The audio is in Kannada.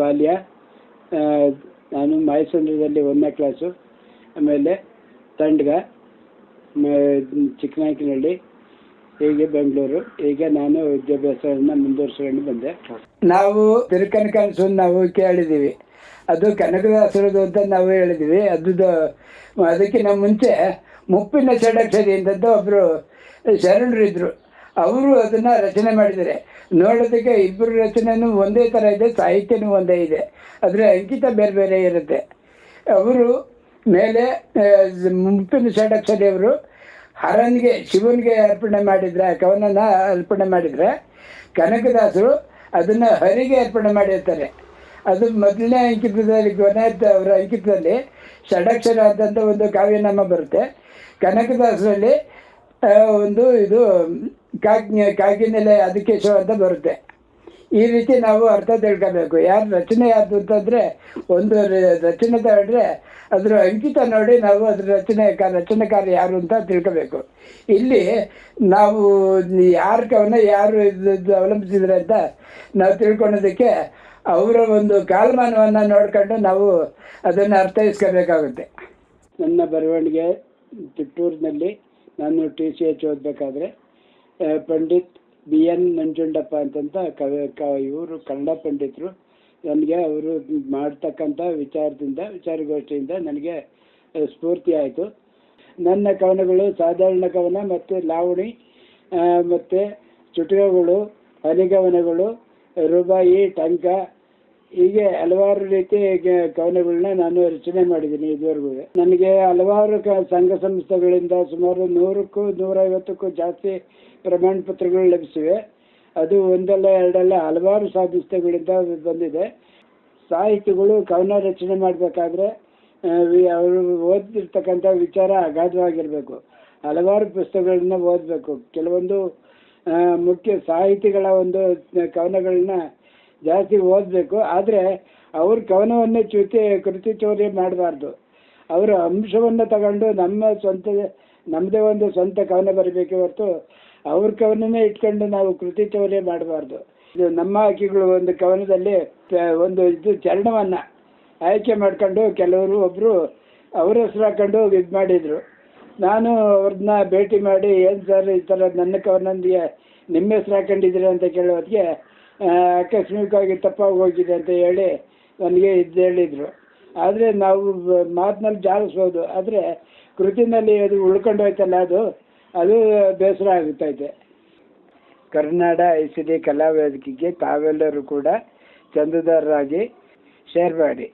ಬಾಲ್ಯ ನಾನು ಮೈಸೂರಿನಲ್ಲಿ ಒಂದನೇ ಕ್ಲಾಸು ಆಮೇಲೆ ತಂಡ್ಗ ಚಿಕ್ಕನಾಯಕನಹಳ್ಳಿ, ಹೀಗೆ ಬೆಂಗಳೂರು ಈಗ ನಾನು ವಿದ್ಯಾಭ್ಯಾಸವನ್ನು ಮುಂದುವರಿಸಿಕೊಂಡು ಬಂದೆ. ನಾವು ತಿರುಕನಕನಸು ನಾವು ಕೇಳಿದ್ದೀವಿ. ಅದು ಕನಕದಾಸರದು ಅಂತ ನಾವು ಹೇಳಿದ್ದೀವಿ. ಅದು ಅದಕ್ಕಿಂತ ಮುಂಚೆ ಮುಪ್ಪಿನ ಷಡಕ್ಷರಿ ಅಂತದ್ದು ಒಬ್ಬರು ಶರಣರಿದ್ದರು ಅವರು ಅದನ್ನ ರಚನೆ ಮಾಡಿದ್ದಾರೆ. ನೋಡೋದಕ್ಕೆ ಇಬ್ಬರು ರಚನೆನೂ ಒಂದೇ ಥರ ಇದೆ, ಸಾಹಿತ್ಯನೂ ಒಂದೇ ಇದೆ. ಆದರೆ ಅಂಕಿತ ಬೇರೆ ಬೇರೆ ಇರುತ್ತೆ. ಅವರು ಮೇಲೆ ಮುಪ್ಪಿನ ಷಡಕ್ಷರಿ ಅವರು ಹರನ್ಗೆ, ಶಿವನಿಗೆ ಅರ್ಪಣೆ ಮಾಡಿದ್ರೆ, ಕವನನ ಅರ್ಪಣೆ ಮಾಡಿದರೆ, ಕನಕದಾಸರು ಅದನ್ನು ಹರಿಗೆ ಅರ್ಪಣೆ ಮಾಡಿರ್ತಾರೆ. ಅದು ಮೊದಲನೇ ಅಂಕಿತದಲ್ಲಿ, ಕೊನೆ ಅವರ ಅಂಕಿತದಲ್ಲಿ ಷಡಕ್ಷರ ಅಂತಂತ ಒಂದು ಕಾವ್ಯನಾಮ ಬರುತ್ತೆ. ಕನಕದಾಸರಲ್ಲಿ ಒಂದು ಇದು ಕಾಗ್ನ ಕಾಗಿನೆಲೆ ಶೋ ಅಂತ ಬರುತ್ತೆ. ಈ ರೀತಿ ನಾವು ಅರ್ಥ ತಿಳ್ಕೋಬೇಕು. ಯಾರು ರಚನೆ ಯಾರ್ದು ಅಂತಂದರೆ, ಒಂದು ರಚನೆ ತಗೊಂಡ್ರೆ, ಅದರ ಅಂಕಿತ ನೋಡಿ ನಾವು ಅದ್ರ ರಚನೆ ರಚನೆಕಾರ ಯಾರು ಅಂತ ತಿಳ್ಕೋಬೇಕು. ಇಲ್ಲಿ ನಾವು ಯಾರ ಕವನ ಯಾರು ಅವಲಂಬಿಸಿದ್ರೆ ಅಂತ ನಾವು ತಿಳ್ಕೊಳೋದಕ್ಕೆ ಅವರ ಒಂದು ಕಾಲಮಾನವನ್ನು ನೋಡ್ಕೊಂಡು ನಾವು ಅದನ್ನು ಅರ್ಥೈಸ್ಕೋಬೇಕಾಗುತ್ತೆ. ನನ್ನ ಬರವಣಿಗೆ ತಿಟ್ಟೂರಿನಲ್ಲಿ ನಾನು ಟಿ ಸಿ ಎಚ್ ಓದಬೇಕಾದ್ರೆ ಪಂಡಿತ್ ಬಿ ಎನ್ ನಂಜುಂಡಪ್ಪ ಅಂತಂತ ಕವಿ, ಕ, ಇವರು ಕನ್ನಡ ಪಂಡಿತರು. ನನಗೆ ಅವರು ಮಾಡ್ತಕ್ಕಂಥ ವಿಚಾರದಿಂದ, ವಿಚಾರಗೋಷ್ಠಿಯಿಂದ ನನಗೆ ಸ್ಫೂರ್ತಿ ಆಯಿತು. ನನ್ನ ಕವನಗಳು ಸಾಧಾರಣ ಕವನ ಮತ್ತು ಲಾವಣಿ ಮತ್ತು ಚುಟುಕಗಳು ಹನಿಗವನಗಳು ರೂಬಾಯಿ, ಟಂಕ ಹೀಗೆ ಹಲವಾರು ರೀತಿ ಕವನಗಳನ್ನ ನಾನು ರಚನೆ ಮಾಡಿದ್ದೀನಿ ಇದುವರೆಗೂ. ನನಗೆ ಹಲವಾರು ಸಂಘ ಸಂಸ್ಥೆಗಳಿಂದ ಸುಮಾರು ನೂರಕ್ಕೂ ನೂರೈವತ್ತಕ್ಕೂ ಜಾಸ್ತಿ ಪ್ರಮಾಣ ಪತ್ರಗಳು ಲಭಿಸಿವೆ. ಅದು ಒಂದಲ್ಲ ಎರಡಲ್ಲ ಹಲವಾರು ಸಂಸ್ಥೆಗಳಿಂದ ಬಂದಿದೆ. ಸಾಹಿತಿಗಳು ಕವನ ರಚನೆ ಮಾಡಬೇಕಾದ್ರೆ ಅವರು ಓದಿರ್ತಕ್ಕಂಥ ವಿಚಾರ ಅಗಾಧವಾಗಿರಬೇಕು. ಹಲವಾರು ಪುಸ್ತಕಗಳನ್ನ ಓದಬೇಕು. ಕೆಲವೊಂದು ಮುಖ್ಯ ಸಾಹಿತಿಗಳ ಒಂದು ಕವನಗಳನ್ನ ಜಾಸ್ತಿ ಓದಬೇಕು, ಆದರೆ ಅವ್ರ ಕವನವನ್ನೇ ಚ್ಯುತಿ ಕೃತಿ ಚೌರ್ಯ ಮಾಡಬಾರ್ದು. ಅವರ ಅಂಶವನ್ನು ತಗೊಂಡು ನಮ್ಮ ಸ್ವಂತ ನಮ್ಮದೇ ಒಂದು ಸ್ವಂತ ಕವನ ಬರಬೇಕು ಹೊರತು ಅವ್ರ ಕವನನೇ ಇಟ್ಕೊಂಡು ನಾವು ಕೃತಿ ಚೌರ್ಯ ಮಾಡಬಾರ್ದು. ಇದು ನಮ್ಮ ಆಯ್ಕೆಗಳು ಒಂದು ಕವನದಲ್ಲಿ ಒಂದು ಇದು ಚರಣವನ್ನು ಆಯ್ಕೆ ಮಾಡ್ಕೊಂಡು ಕೆಲವರು ಒಬ್ಬರು ಅವ್ರ ಹೆಸರು ಹಾಕೊಂಡು ಇದು ಮಾಡಿದರು. ನಾನು ಅವ್ರನ್ನ ಭೇಟಿ ಮಾಡಿ, ಏನು ಸರ್ ಈ ಥರ ನನ್ನ ಕವನೊಂದಿಗೆ ನಿಮ್ಮ ಹೆಸರು ಹಾಕೊಂಡಿದ್ದೀರಾ ಅಂತ ಕೇಳೋದಕ್ಕೆ ಆಕಸ್ಮಿಕವಾಗಿ ತಪ್ಪಾಗಿ ಹೋಗಿದೆ ಅಂತ ಹೇಳಿ ನನಗೆ ಇದು ಹೇಳಿದರು. ಆದರೆ ನಾವು ಮಾತಿನಲ್ಲಿ ಜಾಲಿಸ್ಬೋದು. ಆದರೆ ಕೃತಿನಲ್ಲಿ ಅದು ಉಳ್ಕೊಂಡು ಹೋಯ್ತಲ್ಲ ಅದು ಅದು ಬೇಸರ ಆಗುತ್ತೈತೆ. ಕರ್ನಾಡ ಸಿ ಡಿ ಕಲಾ ವೇದಿಕೆಗೆ ತಾವೆಲ್ಲರೂ ಕೂಡ ಚಂದದಾರರಾಗಿ ಶೇರ್ ಮಾಡಿ.